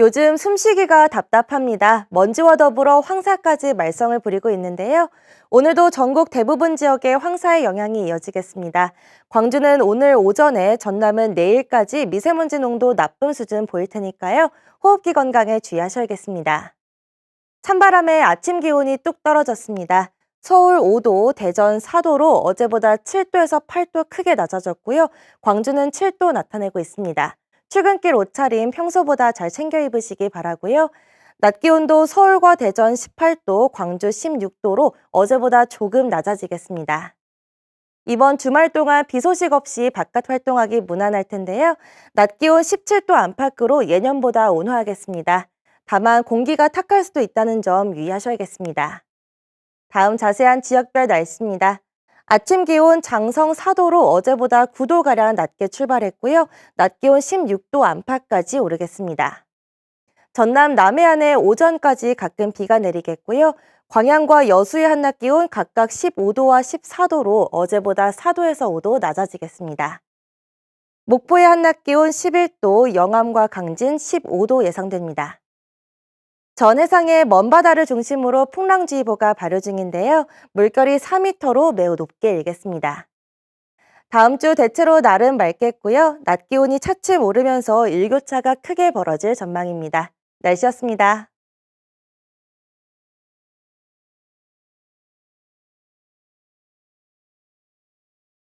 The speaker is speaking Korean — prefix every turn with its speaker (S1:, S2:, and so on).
S1: 요즘 숨쉬기가 답답합니다. 먼지와 더불어 황사까지 말썽을 부리고 있는데요. 오늘도 전국 대부분 지역에 황사의 영향이 이어지겠습니다. 광주는 오늘 오전에, 전남은 내일까지 미세먼지 농도 나쁨 수준 보일 테니까요. 호흡기 건강에 주의하셔야겠습니다. 찬바람에 아침 기온이 뚝 떨어졌습니다. 서울 5도, 대전 4도로 어제보다 7도에서 8도 크게 낮아졌고요. 광주는 7도 나타내고 있습니다. 출근길 옷차림 평소보다 잘 챙겨 입으시기 바라고요. 낮 기온도 서울과 대전 18도, 광주 16도로 어제보다 조금 낮아지겠습니다. 이번 주말 동안 비 소식 없이 바깥 활동하기 무난할 텐데요. 낮 기온 17도 안팎으로 예년보다 온화하겠습니다. 다만 공기가 탁할 수도 있다는 점 유의하셔야겠습니다. 다음 자세한 지역별 날씨입니다. 아침 기온 장성 4도로 어제보다 9도가량 낮게 출발했고요. 낮 기온 16도 안팎까지 오르겠습니다. 전남 남해안에 오전까지 가끔 비가 내리겠고요. 광양과 여수의 한낮 기온 각각 15도와 14도로 어제보다 4도에서 5도 낮아지겠습니다. 목포의 한낮 기온 11도, 영암과 강진 15도 예상됩니다. 전 해상의 먼바다를 중심으로 풍랑주의보가 발효 중인데요. 물결이 4m로 매우 높게 일겠습니다. 다음 주 대체로 날은 맑겠고요. 낮 기온이 차츰 오르면서 일교차가 크게 벌어질 전망입니다. 날씨였습니다.